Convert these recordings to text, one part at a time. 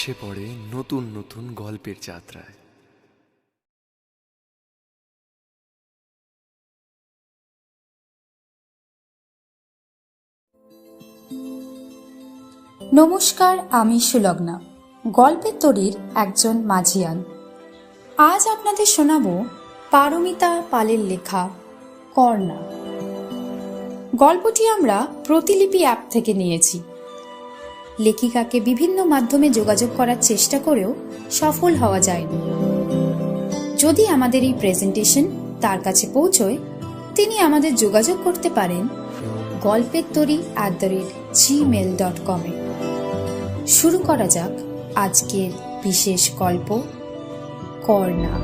ভেসে পড়ে নতুন নতুন গল্পের যাত্রায়। নমস্কার, আমি সুলগ্না, গল্পের তরীর একজন মাঝিয়ান। আজ আপনাদের শোনাব পারমিতা পালের লেখা কর্ণা। গল্পটি আমরা প্রতিলিপি অ্যাপ থেকে নিয়েছি। লেখিকাকে বিভিন্ন মাধ্যমে যোগাযোগ করার চেষ্টা করেও সফল হওয়া যায়নি। যদি আমাদের এই প্রেজেন্টেশন তার কাছে পৌঁছয়, তিনি আমাদের যোগাযোগ করতে পারেন গল্পের তরি at the rate Gmail dot কমে শুরু করা যাক আজকের বিশেষ গল্প, কর্ণা।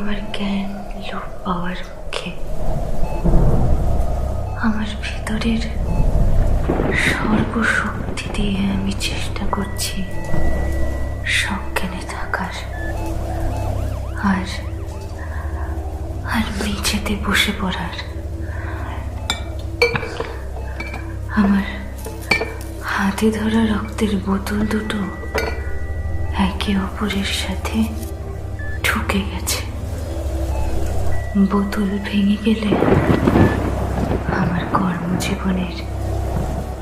আমার জ্ঞান লোপ পাওয়ার মুখে। আমার ভেতরের সর্বশক্তি দিয়ে আমি চেষ্টা করছি সজ্ঞানে থাকার। আর আর মেঝেতে বসে পড়ার। আমার হাতে ধরা রক্তের বোতল দুটো একে অপরের সাথে ঠুকে গেছে। বোতল ভেঙে গেলে আমার কর্মজীবনের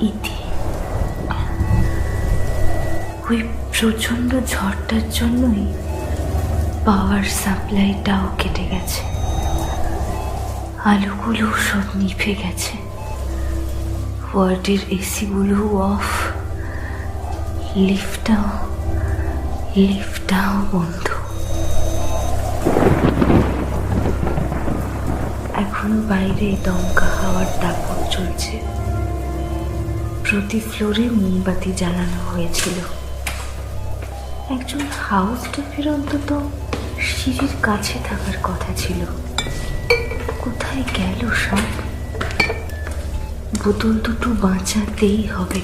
ইতি। ওই প্রচণ্ড ঝড়টার জন্যই পাওয়ার সাপ্লাইটাও কেটে গেছে। আলোগুলো সব নিভে গেছে। ওয়ার্ডের এসিগুলো অফ লিফটটাও লিফটটাও বন্ধ। এখন বাইরে দমকা হাওয়ার দাপট চলছে। প্রতি ফ্লোরে মোমবাতি জ্বালানো হয়েছিল। একজন হাউস স্টাফের অন্তত সিঁড়ির কাছে থাকার কথা ছিল। কোথায় গেল সব? বোতল দুটো বাঁচাতেই হবে।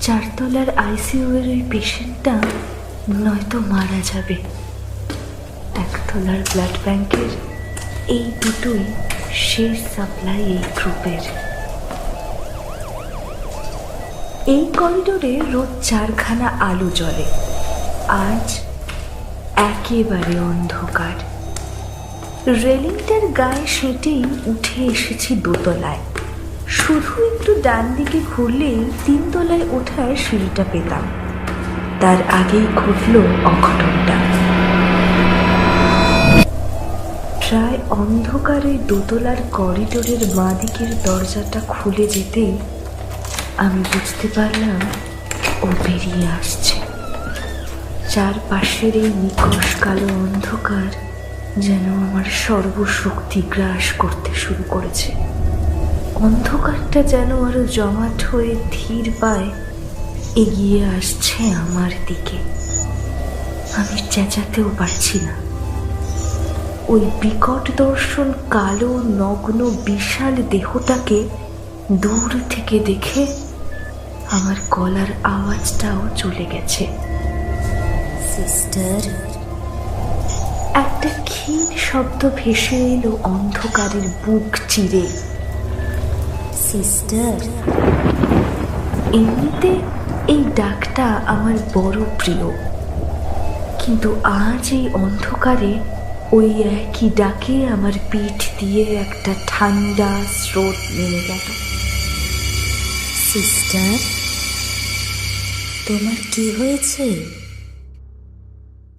চারতলার আইসিইউ এর ওই পেশেন্টটা নয়তো মারা যাবে। একতলার ব্লাড ব্যাংকের এই দুটোই শেষ সাপ্লাই এই গ্রুপের এই করিডোরে রোজ চারখানা আলো জ্বলে। আজ একেবারে অন্ধকার। রেলিংটার গায়ে সেটেই উঠে এসেছি দোতলায়। শুধু একটু ডান দিকে ঘুরলেই তিনতলায় ওঠার সিঁড়িটা পেতাম। তার আগেই ঘটল অঘটনটা। প্রায় অন্ধকারে দোতলার করিডোরের বাঁ দিকের দরজাটা খুলে যেতেই আমি বুঝতে পারলাম ও বেরিয়ে আসছে। চারপাশের এই নিকশ কালো অন্ধকার যেন আমার সর্বশক্তি গ্রাস করতে শুরু করেছে। অন্ধকারটা যেন আরও জমাট হয়ে ধীর পায় এগিয়ে আসছে আমার দিকে। আমি চেঁচাতেও পারছি না। ওই বিকট দর্শন কালো নগ্ন বিশাল দেহটাকে দূর থেকে দেখে আমার গলার আওয়াজটাও চলে গেছে। সিস্টার একটা ক্ষীণ শব্দ ভেসে এলো অন্ধকারের বুক চিরে। সিস্টার এমনিতে এই ডাকটা আমার বড় প্রিয়। কিন্তু আজ এই অন্ধকারে ওই একই ডাকে আমার পিঠ দিয়ে একটা ঠান্ডা স্রোত নেমে গেল। সিস্টার, তোমার কি হয়েছে?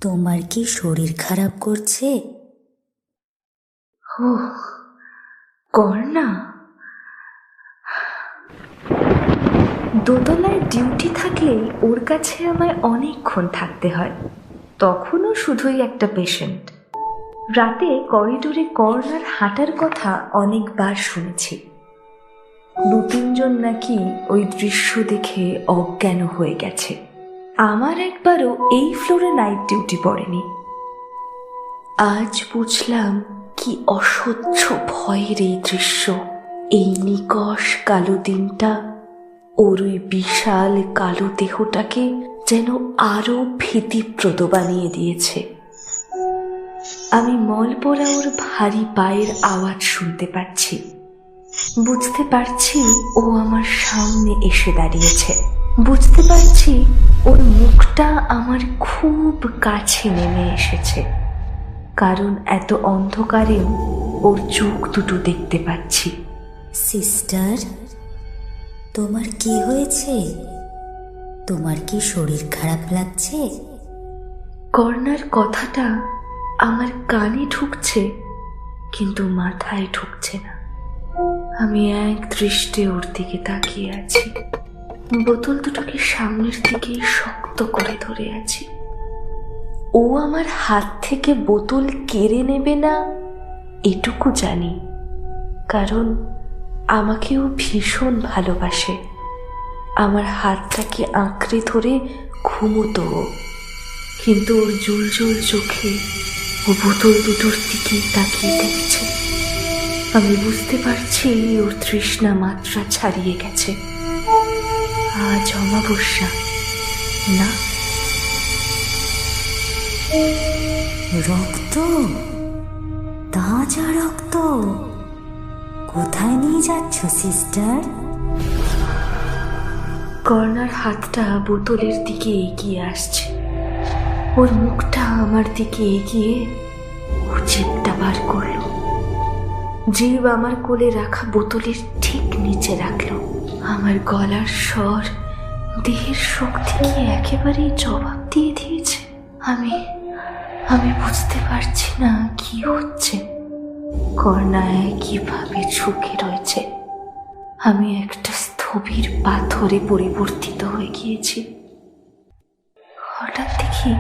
তোমার কি শরীর খারাপ করছে? ও না দোতলায় ডিউটি থাকলে ওর কাছে আমায় অনেকক্ষণ থাকতে হয়। তখনও শুধুই একটা পেশেন্ট। রাতে করিডোরে কর্নার হাঁটার কথা অনেকবার শুনেছি। দু তিনজন নাকি ওই দৃশ্য দেখে অজ্ঞান হয়ে গেছে। আমার একবারও এই ফ্লোরে নাইট ডিউটি পড়েনি। আজ বুঝলাম কি অসহ্য ভয়ের এই দৃশ্য। এই নিকষ কালো দিনটা, ওর ওই বিশাল কালো দেহটাকে যেন আরও ভীতিপ্রদ বানিয়ে দিয়েছে। আমি মল পরা ওর ভারী পায়ের আওয়াজ শুনতে পাচ্ছি। বুঝতে পারছি ও আমার সামনে এসে দাঁড়িয়েছে। বুঝতে পারছি ওর মুখটা আমার খুব কাছে নেমে এসেছে। কারণ এত অন্ধকারেও ওর চোখ দুটো দেখতে পাচ্ছি। সিস্টার তোমার কি হয়েছে? তোমার কি শরীর খারাপ লাগছে? কর্নার কথাটা আমার কানে ঢুকছে, কিন্তু মাথায় ঢুকছে না। আমি এক দৃষ্টে ওর দিকে তাকিয়ে আছি। বোতল দুটোকে সামনের দিকেই শক্ত করে ধরে আছি। ও আমার হাত থেকে বোতল কেড়ে নেবে না, এটুকু জানি, কারণ আমাকে ও ভীষণ ভালোবাসে। আমার হাতটাকে আঁকড়ে ধরে ঘুমোতো কিন্তু ওর জুল জুল চোখে ও বোতল দুটোর দিকেই তাকিয়ে দেখছে। আমি বুঝতে পারছি ওর তৃষ্ণা মাত্রা ছাড়িয়ে গেছে। আজ অমাবস্যা না? রক্ত? তাজা রক্ত। কোথায় নিয়ে যাচ্ছ সিস্টার? কর্নার হাতটা বোতলের দিকে এগিয়ে আসছে। ওর মুখটা আমার দিকে এগিয়ে ও জিভটা বার করল। জিভ আমার কোলে রাখা বোতলের ঠিক নিচে রাখল। আমার গলার স্বর দেহের শক্তিকে একেবারেই জবাব দিয়ে দিয়েছে। আমি আমি বুঝতে পারছি না কি হচ্ছে। কর্ণায় একইভাবে ঝুঁকে রয়েছে। আমি একটা স্থবির পাথরে পরিবর্তিত হয়ে গিয়েছি। হঠাৎ দেখি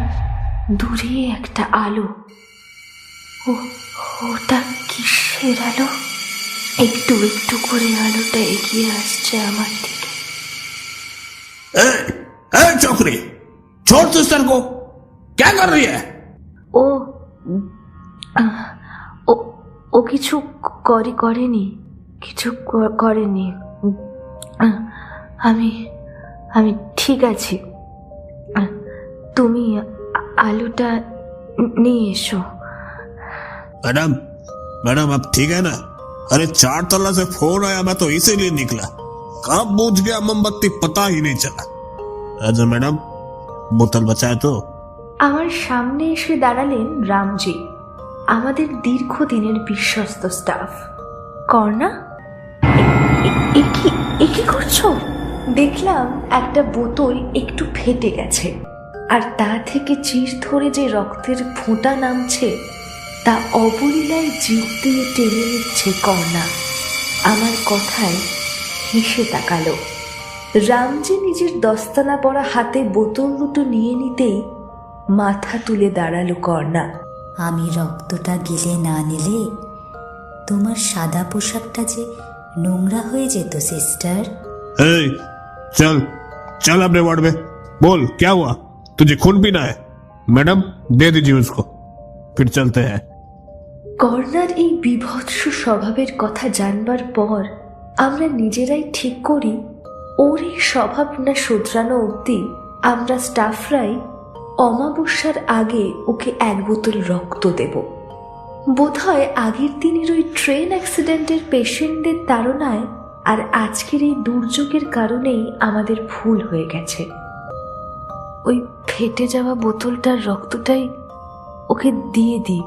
দূরে একটা আলো ও ওটা কিসের আলো একটু একটু করে আলোটা এগিয়ে আসছে আমার দিকে ए, ए चौकरी छोड़ सिस्टर को क्या कर रही है ও উম, আহ, ও ও কিছু করে করেনি কিছু ক- করেনি উম, আহ, আমি আমি ঠিক আছি আহ, তুমি আ- আলুটা নিয়ে এসো मैडम मैडम अब ठीक है ना अरे चार तला से फोन आया मैं तो इसीलिए निकला कब बुझ गया मोमबत्ती पता ही नहीं चला अच्छा मैडम बोतल बचाए तो আমার সামনে এসে দাঁড়ালেন রামজি আমাদের দীর্ঘদিনের বিশ্বস্ত স্টাফ কর্ণা এ- এ কি এ কি করছো দেখলাম একটা বোতল একটু ফেটে গেছে আর তা থেকে চির ধরে যে রক্তের ফোঁটা নামছে তা অবলীলায় জিভ দিয়ে টেনে নিচ্ছে কর্ণা। আমার কথায় হেসে তাকালো। রামজি নিজের দস্তানা পরা হাতে বোতল দুটো নিয়ে নিতেই মাথা তুলে দাঁড়াল কর্ণা। আমি রক্তটা গিলে না নিলে তোমার সাদা পোশাকটা যে নোংরা হয়ে যেত সিস্টার। এই চল চল আপনি বাড়বে। বল ক্যা হুয়া? तुझे खून पीना है मैडम दे दीजिए उसको फिर चलते हैं কর্ণার এই বিভৎস স্বভাবের কথা জানবার পর আমরা নিজেরাই ঠিক করি ওর এই স্বভাব না শুধরানো অবধি আমরা স্টাফরাই অমাবস্যার আগে ওকে এক বোতল রক্ত দেব বোধহয় আগের দিনের ওই ট্রেন অ্যাক্সিডেন্টের পেশেন্টদের তাড়নায় আর আজকের এই দুর্যোগের কারণেই আমাদের ভুল হয়ে গেছে ওই ফেটে যাওয়া বোতলটার রক্তটাই ওকে দিয়ে দিই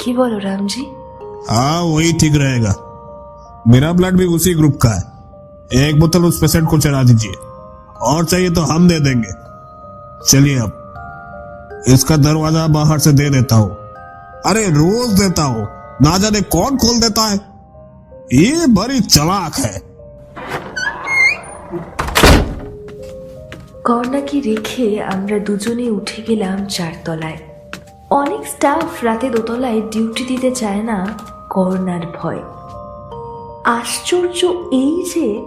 কি বলো রামজি हाँ वही ठीक रहेगा मेरा ब्लड भी उसी ग्रुप का है एक बोतल उस पेशेंट को चढ़ा दीजिए और चाहिए तो हम दे देंगे चलिए अब इसका दरवाजा बाहर से दे देता हूँ अरे रोज देता हूँ ना जाने कौन खोल देता है ये बड़ी चलाक है কর্ণাকে রেখে আমরা দুজনে উঠে গেলাম চারতলায়। অনেক স্টাফ রাতে দোতলায় ডিউটি দিতে চায় না করোনার ভয়। আশ্চর্য এই যে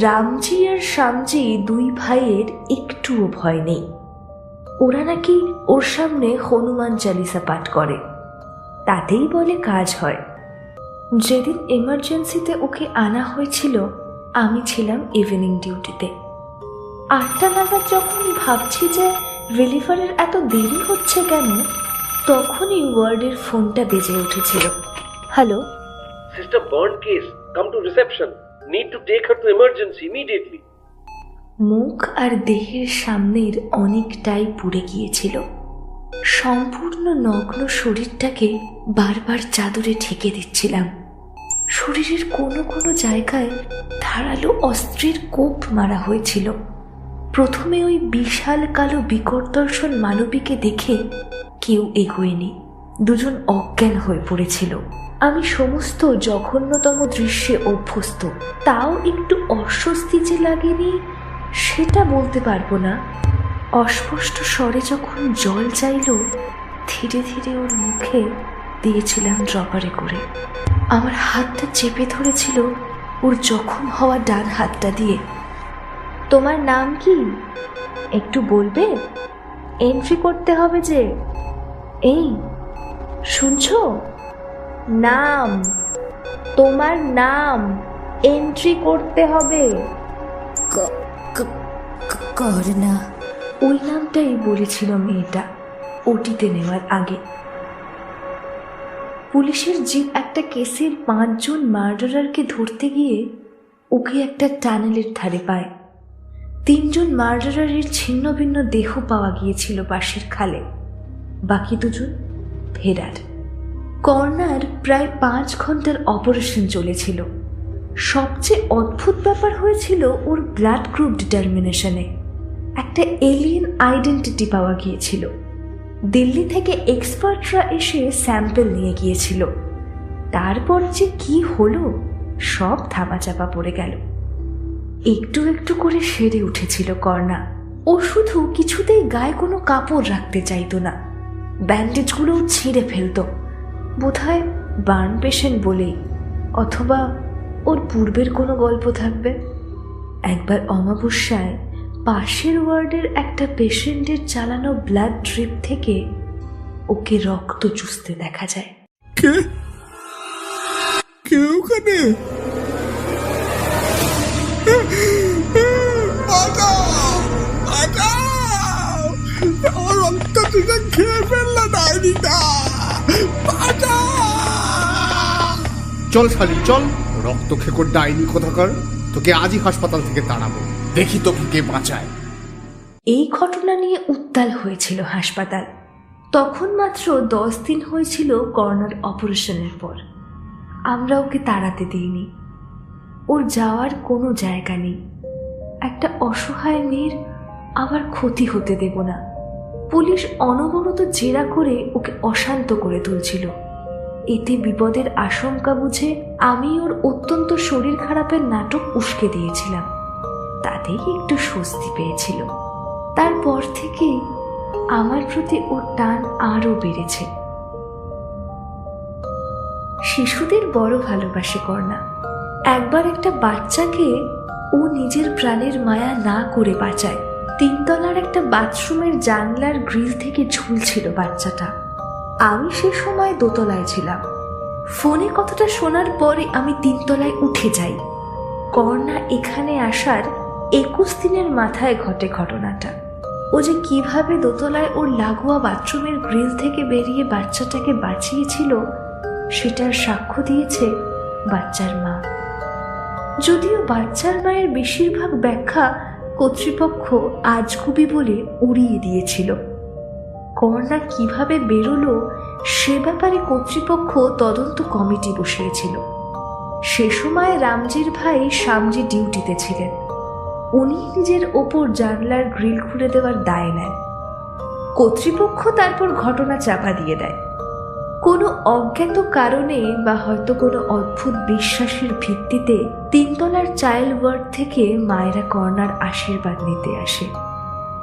রামজি আর শ্যামজি দুই ভাইয়ের একটুও ভয় নেই। ওরা নাকি ওর সামনে হনুমান চালিসা পাঠ করে। তাতেই বলে কাজ হয়। যেদিন এমার্জেন্সিতে ওকে আনা হয়েছিল, আমি ছিলাম ইভিনিং ডিউটিতে আটটা নাগাদ যখন ভাবছি যে রিলিভারের এত দেরি হচ্ছে কেন তখনই ওয়ার্ডের ফোনটা বেজে উঠেছিল hello Sister burn case. Come to reception. Need to take her to emergency immediately. মুখ আর দেহের সামনের অনেকটাই পুড়ে গিয়েছিল সম্পূর্ণ নগ্ন শরীরটাকে বারবার চাদরে ঠেকে দিচ্ছিলাম শরীরের কোনো কোনো জায়গায় ধারালো অস্ত্রের কোপ মারা হয়েছিল প্রথমে ওই বিশাল কালো বিকর্দর্শন মানবীকে দেখে কেউ এগোয়নি। দুজন অজ্ঞান হয়ে পড়েছিল। আমি সমস্ত জঘন্যতম দৃশ্যে অভ্যস্ত। তাও একটু অস্বস্তি যে লাগেনি, সেটা বলতে পারব না। অস্পষ্ট স্বরে যখন জল চাইল, ধীরে ধীরে ওর মুখে দিয়েছিলাম ড্রপারে করে। আমার হাতটা চেপে ধরেছিল ওর জখম হওয়া ডান হাতটা দিয়ে। তোমার নাম কি? একটু বলবে? এন্ট্রি করতে হবে যে এই শুনছো? নাম তোমার নাম এন্ট্রি করতে হবে। করনা ওই নামটাই বলেছিল মেয়েটা ওটিতে নেওয়ার আগে। পুলিশের জিপ একটা কেসের পাঁচজন মার্ডারারকে ধরতে গিয়ে ওকে একটা টানেলের ধারে পায়। তিনজন মার্ডারারের ছিন্ন ভিন্ন দেহ পাওয়া গিয়েছিল পাশের খালে। বাকি দুজন ফেরার কর্নার প্রায় পাঁচ ঘণ্টার অপারেশন চলেছিল। সবচেয়ে অদ্ভুত ব্যাপার হয়েছিল ওর ব্লাড গ্রুপ ডিটারমিনেশনে। একটা এলিয়েন আইডেন্টিটি পাওয়া গিয়েছিল। দিল্লি থেকে এক্সপার্টরা এসে স্যাম্পল নিয়ে গিয়েছিল। তারপর যে কি হলো, সব ধামাচাপা পড়ে গেল। একটু একটু করে সেরে উঠেছিল কর্ণা। ও শুধু কিছুতেই গায়ে কোনো কাপড় রাখতে চাইতো না। ব্যান্ডেজগুলোও ছিঁড়ে ফেলতো। বোধহয় বার্ন পেশেন্ট বলেই, অথবা ওর পূর্বের কোনো গল্প থাকবে। একবার অমাবস্যায় পাশের ওয়ার্ডের একটা পেশেন্টের চালানো ব্লাড ড্রিপ থেকে ওকে রক্ত চুষতে দেখা যায়। কে? কে ওখানে? চল শালি, চল। রক্ত খেকর ডাইনি কোথাকার? তোকে আজই হাসপাতাল থেকে তাড়াবো। দেখি তোকে কে বাঁচায়। এই ঘটনা নিয়ে উত্তাল হয়েছিল হাসপাতাল। তখন মাত্র দশ দিন হয়েছিল কর্নার অপারেশনের পর। আমরা ওকে তাড়াতে দিইনি। ওর যাওয়ার কোনো জায়গা নেই। একটা অসহায় মেয়ের আবার ক্ষতি হতে দেব না। পুলিশ অনবরত জেরা করে ওকে অশান্ত করে তুলছিল। এতে বিপদের আশঙ্কা বুঝে আমি ওর অত্যন্ত শরীর খারাপের নাটক উস্কে দিয়েছিলাম। তাতেই একটু স্বস্তি পেয়েছিল। তারপর থেকে আমার প্রতি ওর টান আরও বেড়েছে। শিশুদের বড় ভালোবাসে কর্ণা। একবার একটা বাচ্চাকে ও নিজের প্রাণের মায়া না করে বাঁচায়। তিনতলার একটা বাথরুমের জানলার গ্রিল থেকে ঝুলছিল বাচ্চাটা। আমি সে সময় দোতলায় ছিলাম। ফোনে কথাটা শোনার পরে আমি তিনতলায় উঠে যাই। কর্ণা এখানে আসার একুশ দিনের মাথায় ঘটে ঘটনাটা। ও যে কীভাবে দোতলায় ওর লাগোয়া বাথরুমের গ্রিল থেকে বেরিয়ে বাচ্চাটাকে বাঁচিয়েছিল, সেটার সাক্ষ্য দিয়েছে বাচ্চার মা। যদিও বাচ্চার মায়ের বেশিরভাগ ব্যাখ্যা কর্তৃপক্ষ আজগুবি বলে উড়িয়ে দিয়েছিল। কর্ণা কীভাবে বেরোলো, সে ব্যাপারে কর্তৃপক্ষ তদন্ত কমিটি বসিয়েছিল। সে সময় রামজির ভাই সামজি ডিউটিতে ছিলেন। উনি নিজের ওপর জানলার গ্রিল খুলে দেওয়ার দায় নেন। কর্তৃপক্ষ তারপর ঘটনা চাপা দিয়ে দেয়। কোনো অজ্ঞাত কারণে বা হয়তো কোনো অদ্ভুত বিশ্বাসের ভিত্তিতে তিনতলার চাইল্ড ওয়ার্ড থেকে মায়েরা কর্নার আশীর্বাদ নিতে আসে।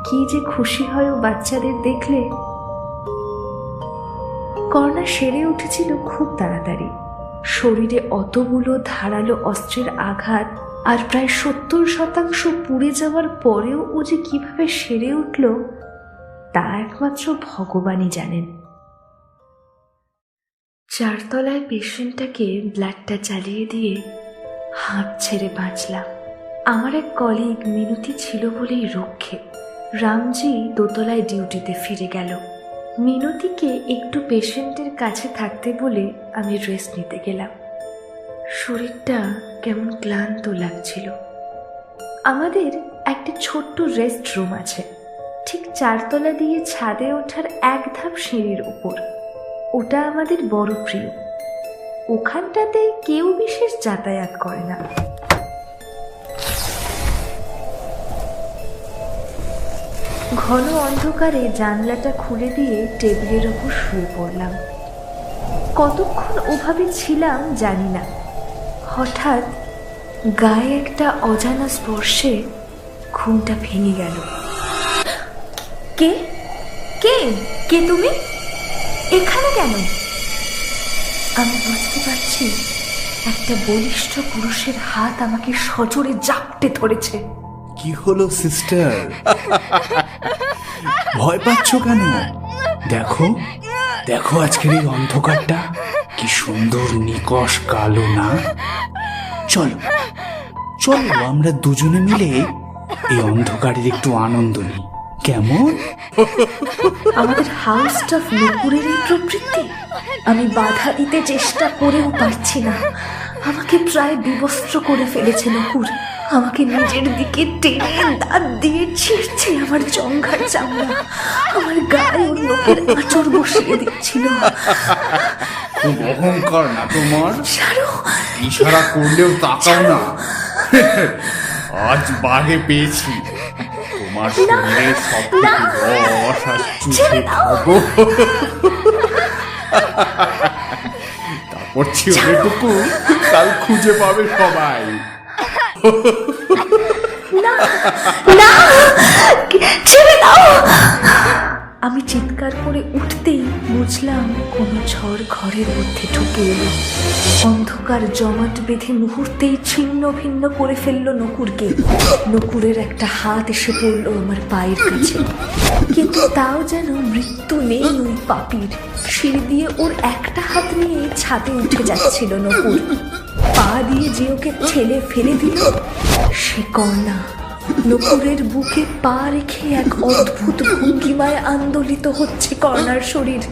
কি যে খুশি হয় ও বাচ্চাদের দেখলে। কর্ণা সেরে উঠেছিল খুব তাড়াতাড়ি। শরীরে অতগুলো ধারালো অস্ত্রের আঘাত আর প্রায় সত্তর শতাংশ পুড়ে যাওয়ার পরেও ও যে কীভাবে সেরে উঠল, তা একমাত্র ভগবানই জানেন। চারতলায় পেশেন্টটাকে ব্লাডটা চালিয়ে দিয়ে হাঁপ ছেড়ে বাঁচলাম। আমার এক কলিগ মিনতি ছিল বলেই রক্ষে। রামজি দোতলায় ডিউটিতে ফিরে গেল। মিনতিকে একটু পেশেন্টের কাছে থাকতে বলে আমি রেস্ট নিতে গেলাম। শরীরটা কেমন ক্লান্ত লাগছিল। আমাদের একটা ছোট্ট রেস্ট রুম আছে। ঠিক চারতলা দিয়ে ছাদে ওঠার এক ধাপ সিঁড়ির উপর। ওটা আমাদের বড় প্রিয়। ওখানটাতে কেউ বিশেষ যাতায়াত করে না। ঘন অন্ধকারে জানলাটা খুলে দিয়ে টেবিলের ওপর শুয়ে পড়লাম। কতক্ষণ ওভাবে ছিলাম জানি না। হঠাৎ গায়ে একটা অজানা স্পর্শে ঘুমটা ভেঙে গেল। কে? কে? কে তুমি? এখানে কেন? আমি বুঝতে পারছি। একটা বলিষ্ঠ পুরুষের হাত আমাকে সজোরে জাপটে ধরেছে। কি হলো, সিস্টার? ভয় পাচ্ছ কেন? দেখো দেখো আজকের এই অন্ধকারটা। কি সুন্দর, নিকশ, কালো, না? চলো চলো, আমরা দুজনে মিলে এই অন্ধকারের একটু আনন্দ নিই। কেমন? আমাদের হাউস স্টাফ নুপুরের এই প্রবৃত্তি আমি বাধা দিতে চেষ্টা করেও পারছি না। আমাকে প্রায় বিবস্ত্র করে ফেলেছে নুপুর। আমাকে নিজের দিকে টেনে দাঁত দিয়ে ছিঁড়ছে আমার জঙ্ঘার চামড়া। আমার গায়ে লোকের আচর বসিয়ে দিচ্ছিল। খুব অহংকার না তোমার। ইশারা করলেও তাকাও না। আজ বাগে পেয়েছি। তোমার সঙ্গে সব থেকে রস আর চুষে খাব। তারপর ছেলেটুকু কাল খুঁজে পাবে সবাই। না ছেড়ে দাও। আমি চিৎকার করে উঠতেই বুঝলাম কোনো ঝড় ঘরের মধ্যে ঢুকে এলো। অন্ধকার জমাট বেঁধে মুহূর্তেই ছিন্ন ভিন্ন করে ফেলল নকুরকে। নকুরের একটা হাত এসে পড়ল আমার পায়ের কাছে। কিন্তু তাও যেন মৃত্যু নেই ওই পাপির। সিঁড়ি দিয়ে ওর একটা হাত নিয়ে ছাদে উঠে যাচ্ছিল নকুর। পা দিয়ে যে ওকে ঠেলে ফেলে দিল, সে কর্ণা নকুরের বুকে পা রেখে এক অদ্ভুত ভঙ্গিমায় আন্দোলিত হচ্ছে কর্ণার শরীর।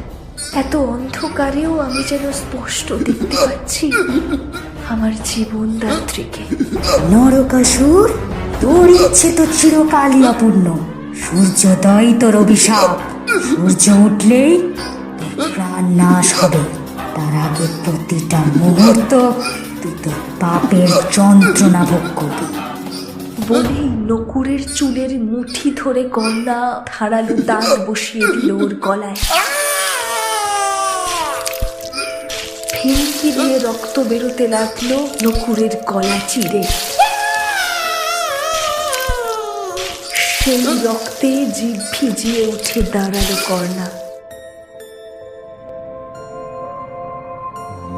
এত অন্ধকারেও আমি যেন স্পষ্ট দেখতে পাচ্ছি আমার জীবন দাত্রীকে নরকাসুর, তোর ইচ্ছে তো চিরকালই অপূর্ণ। সূর্যোদয় তোর অভিশাপ। সূর্য উঠলেই প্রাণ নাশ হবে। তার আগে প্রতিটা মুহূর্ত তুই তোর পাপের যন্ত্রণা ভোগ করবি। বলেই নকুরের চুলের মুঠি ধরে কন্যা ধারালো দাঁত বসিয়ে দিল ওর গলায়। ফিনকি দিয়ে রক্ত বেরোতে লাগল নকুরের গলা চিরে। সেই রক্তে জিভ ভিজিয়ে উঠে দাঁড়াল কর্ণা।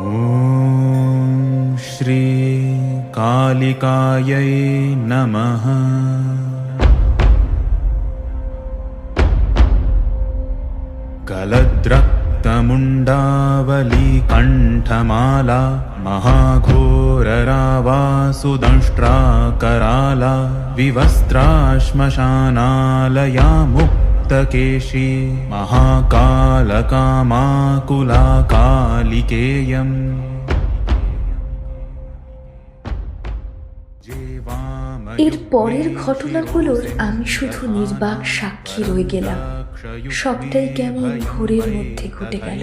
ॐ श्रीकालिकायै नमः। कलद्रक्तमुण्डावलीकण्ठमाला महाघोररावासुदंष्ट्राकराला विवस्त्राश्मशानालया मुक्तकेशी महाकालकामाकुला कालिकेयम् এর পরের ঘটনাগুলোর আমি শুধু নির্বাক সাক্ষী রয়ে গেলাম। সবটাই কেমন ভোরের মধ্যে ঘটে গেল।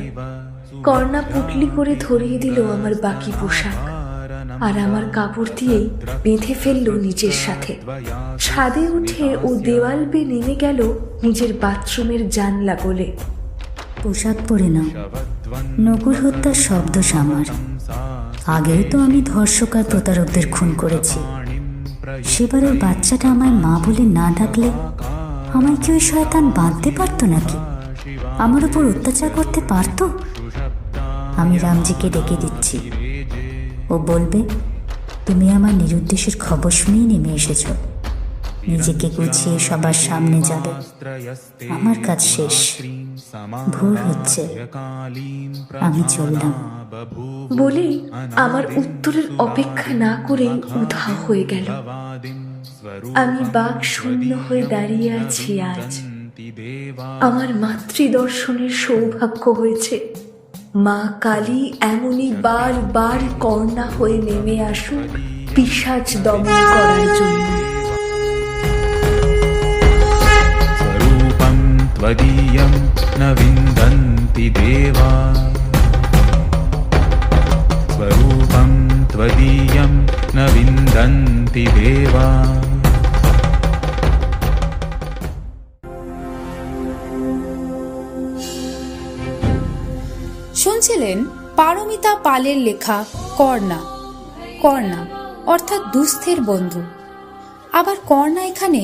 কর্ণা পুটলি করে ধরিয়ে দিল আমার বাকি পোশাক আর আমার কাপড় দিয়েই বেঁধে ফেলল নিজের সাথে। ছাদে উঠে ও দেওয়াল বেয়ে নেমে গেল নিজের বাথরুমের জানলা বলে। পোশাক পরে নাও। নকুর হত্যার শব্দ সামার। আগেও তো আমি ধর্ষকার প্রতারকদের খুন করেছি। সেবারের বাচ্চাটা আমায় মা বলে না ডাকলে আমায় কি ওই শয়তান বাঁধতে পারতো নাকি? আমার উপর অত্যাচার করতে পারতো? আমি রামজিকে ডেকে দিচ্ছি। ও বলবে, তুমি আমার নিরুদ্দেশের খবর শুনেই নেমে এসেছ। নিজেকে গুছিয়ে সবার সামনে যাবে। আমার কাজ শেষ। ভোর হচ্ছে। আমি চললাম। বলেই আমার উত্তরের অপেক্ষা না করে উধাও হয়ে গেল। আমি বাক শূন্য হয়ে দাঁড়িয়ে আছি আজ। আমার মাতৃদর্শনের সৌভাগ্য হয়েছে। মা কালী এমনই বার বার কর্ণা হয়ে নেমে আসুন পিসাচ দমন করার জন্য। त्वदीयं न विन्दन्ति देवा स्वरूपं त्वदीयं न विन्दन्ति देवा শুনছিলেন পারমিতা পালের লেখা কর্ণা কর্ণা অর্থাৎ দুস্থের বন্ধু আবার কর্ণা এখানে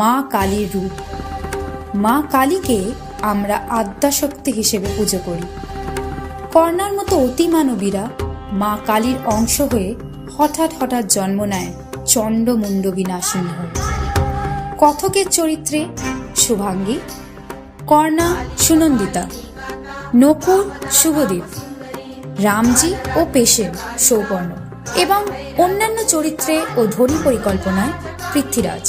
মা কালীর রূপ মা কালীকে আমরা আদ্যাশক্তি হিসেবে পুজো করি। কর্ণার মতো অতিমানবীরা মা কালীর অংশ হয়ে হঠাৎ হঠাৎ জন্ম নেয় চণ্ডমুণ্ড বিনাশিনী হয়ে কথকের চরিত্রে শুভাঙ্গী, কর্ণা সুনন্দিতা নকুর শুভদীপ, রামজি ও পেশেন সৌপর্ণ এবং অন্যান্য চরিত্রে ও ধ্বনি পরিকল্পনায় পৃথ্বীরাজ।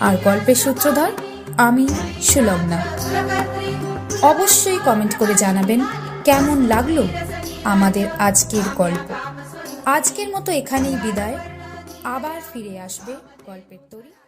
আর গল্পের সূত্রধর আমি সুলগ্না অবশ্যই কমেন্ট করে জানাবেন কেমন লাগল আমাদের আজকের গল্প। আজকের মতো এখানেই বিদায়। আবার ফিরে আসবে গল্পের তরী।